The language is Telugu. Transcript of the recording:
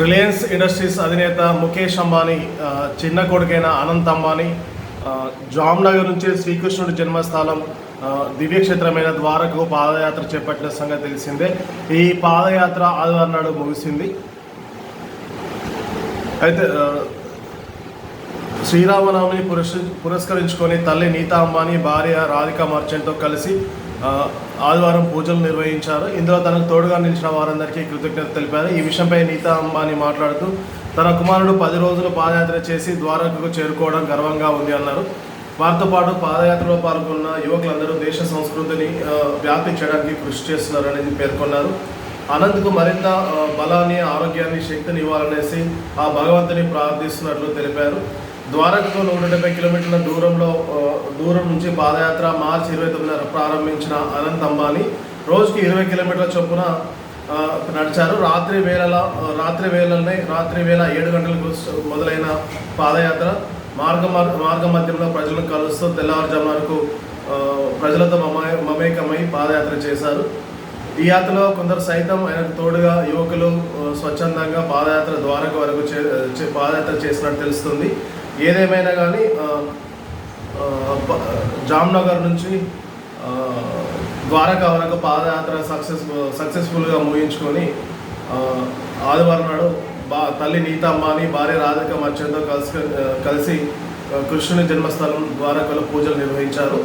రిలయన్స్ ఇండస్ట్రీస్ అధినేత ముఖేష్ అంబానీ చిన్న కొడుకైన అనంత్ అంబానీ జామ్నగర్ నుంచి శ్రీకృష్ణుడి జన్మస్థలం దివ్యక్షేత్రమైన ద్వారకు పాదయాత్ర చేపట్టిన సంగతి తెలిసిందే. ఈ పాదయాత్ర ఆదివారం నాడు ముగిసింది. అయితే శ్రీరామనవమిని పురస్ పురస్కరించుకొని తల్లి నీతా అంబానీ భార్య రాధిక మర్చెంట్తో కలిసి ఆదివారం పూజలు నిర్వహించారు. ఇందులో తనకు తోడుగా నిలిచిన వారందరికీ కృతజ్ఞత తెలిపారు. ఈ విషయంపై నీతా అంబానీ మాట్లాడుతూ తన కుమారుడు పది రోజులు పాదయాత్ర చేసి ద్వారకకు చేరుకోవడం గర్వంగా ఉంది అన్నారు. వారితో పాటు పాదయాత్రలో పాల్గొన్న యువకులందరూ దేశ సంస్కృతిని ఆ, వ్యాప్తి చేయడానికి కృషి చేస్తున్నారనేది పేర్కొన్నారు. అనంత్కు మరింత బలాన్ని ఆరోగ్యాన్ని శక్తిని ఇవ్వాలనేసి ఆ భగవంతుని ప్రార్థిస్తున్నట్లు తెలిపారు. ద్వారకతో నూట డెబ్బై కిలోమీటర్ల దూరంలో దూరం నుంచి పాదయాత్ర మార్చి ఇరవై తొమ్మిదిన ప్రారంభించిన అనంత్ అంబానీ రోజుకి ఇరవై కిలోమీటర్ల చొప్పున నడిచారు. రాత్రి వేళల రాత్రి వేళలనే రాత్రి వేళ ఏడు గంటలకు మొదలైన పాదయాత్ర. మార్గ మార్గ మధ్యంలో ప్రజలను కలుస్తూ తెల్లవారుజాము వరకు ప్రజలతో మమే మమేకమై పాదయాత్ర చేశారు. ఈ యాత్రలో కొందరు సైతం ఆయనకు తోడుగా యువకులు స్వచ్ఛందంగా పాదయాత్ర ద్వారక వరకు చే చే- పాదయాత్ర చేసినట్టు తెలుస్తుంది. ఏదేమైనా కానీ జామ్నగర్ నుంచి ద్వారకా వరకు పాదయాత్ర సక్సెస్ సక్సెస్ఫుల్గా ముగించుకొని ఆదివారం నాడు బా తల్లి నీతమ్మాని భార్య రాధిక మధ్యతో కలిసి కలిసి కృష్ణుని జన్మస్థలం ద్వారకలో పూజలు నిర్వహించారు.